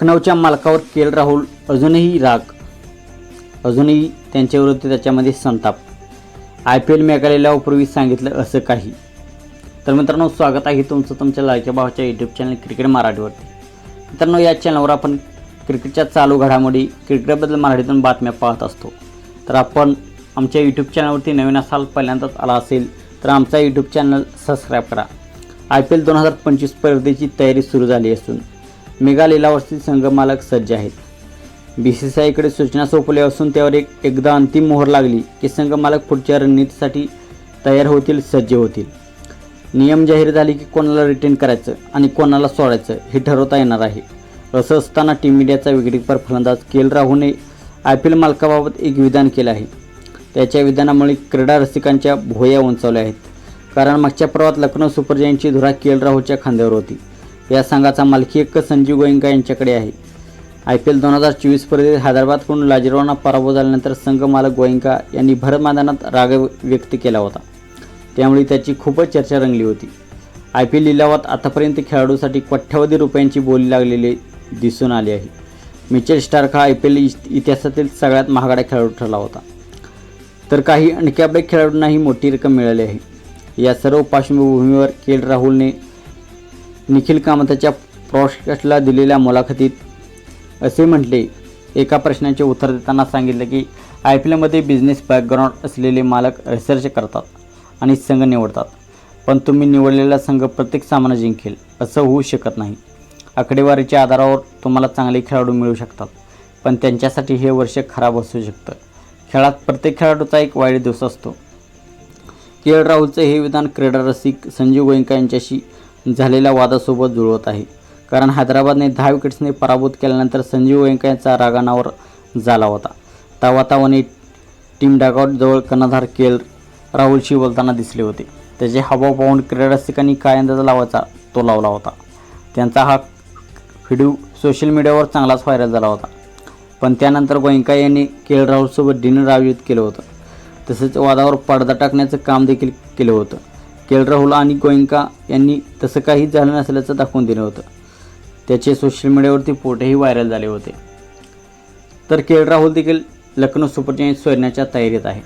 लखनौच्या मालकावर के एल राहुल अजूनही राग. अजूनही त्यांच्याविरुद्ध त्याच्यामध्ये संताप. आय पी एल मेघालयला पूर्वी सांगितलं असं काही. तर मित्रांनो स्वागत आहे तुमचं तुमच्या लाडक्या भावाच्या यूट्यूब चॅनल क्रिकेट मराठीवरती. मित्रांनो या चॅनलवर आपण क्रिकेटच्या चालू घडामोडी क्रिकेटबद्दल मराठीतून बातम्या पाहत असतो. तर आपण आमच्या यूट्यूब चॅनलवरती नवीन असाल पहिल्यांदाच आला असेल तर आमचा यूट्यूब चॅनल सबस्क्राईब करा. आय पी एल दोन हजार पंचवीस स्पर्धेची तयारी सुरू झाली असून मेगा लिलावावरती संघ मालक सज्ज आहेत. बी सी सी आयकडे सूचना सोपवल्या असून त्यावर एक एकदा अंतिम मोहर लागली की संघ मालक पुढच्या रणनीतीसाठी तयार होतील सज्ज होतील. नियम जाहीर झाले की कोणाला रिटेन करायचं आणि कोणाला सोडायचं हे ठरवता येणार आहे. असं असताना टीम इंडियाचा विकेटकीपर फलंदाज के एल राहुलने आय पी एल मालकाबाबत एक विधान केलं आहे. त्याच्या विधानामुळे क्रीडा रसिकांच्या भोया उंचावल्या आहेत. कारण मागच्या पर्वात लखनौ सुपर जायंटची धुरा के एल राहुलच्या खांद्यावर होती. या संघाचा मालकी हक्क संजीव गोयंका यांच्याकडे आहे. आय पी एल दोन हजार चोवीस स्पर्धेत हैदराबादकडून लाजिरवाना पराभव झाल्यानंतर संघ मालक गोयंका यांनी भरत मैदानात राग व्यक्त केला होता. त्यामुळे त्याची खूपच चर्चा रंगली होती. आय पी एल लिलावात आतापर्यंत खेळाडूसाठी कोट्यावधी रुपयांची बोली लागलेली दिसून आली आहे. मिचेल स्टार्क हा आय पी एल इतिहासातील सगळ्यात महागडा खेळाडू ठरला होता. तर काही अणक्याबडे खेळाडूंनाही मोठी रक्कम मिळाली आहे. या सर्व पार्श्वभूमीवर के एल राहुलने निखिल कामतच्या प्रॉडकास्टला दिलेल्या मुलाखतीत असे म्हटले एका प्रश्नाचे उत्तर देताना सांगितले की आय पी एलमध्ये बिझनेस बॅकग्राऊंड असलेले मालक रिसर्च करतात आणि संघ निवडतात. पण तुम्ही निवडलेला संघ प्रत्येक सामना जिंकेल असं होऊ शकत नाही. आकडेवारीच्या आधारावर तुम्हाला चांगले खेळाडू मिळू शकतात पण त्यांच्यासाठी हे वर्ष खराब असू शकतं. खेळात प्रत्येक खेळाडूचा एक वाईट दिवस असतो. के एल राहुलचं हे विधान क्रीडा रसिक संजीव गोयंका यांच्याशी झालेल्या वादासोबत जुळवत आहे. कारण हैदराबादने दहा विकेट्सने पराभूत केल्यानंतर संजीव गोयंका रागानावर झाला होता. तावातावाने टीम डागआउटजवळ कर्णधार के एल राहुलशी बोलताना दिसले होते. त्याचे हावभाव पाहून क्रीडारसिकांनी काय अंदाज लावायचा तो लावला होता. त्यांचा हा व्हिडिओ सोशल मीडियावर चांगलाच व्हायरल झाला होता. पण त्यानंतर गोयंका यांनी के एल राहुलसोबत डिनर आयोजित केलं होतं. तसेच वादावर पडदा टाकण्याचं काम देखील केलं होतं. के एल राहुल आणि गोयंका यांनी तसं काही झालं नसल्याचं दाखवून दिलं होतं. त्याचे सोशल मीडियावरती फोटोही व्हायरल झाले होते. तर के एल राहुल देखील लखनौ सुपर जायंट्स सोडण्याच्या तयारीत आहे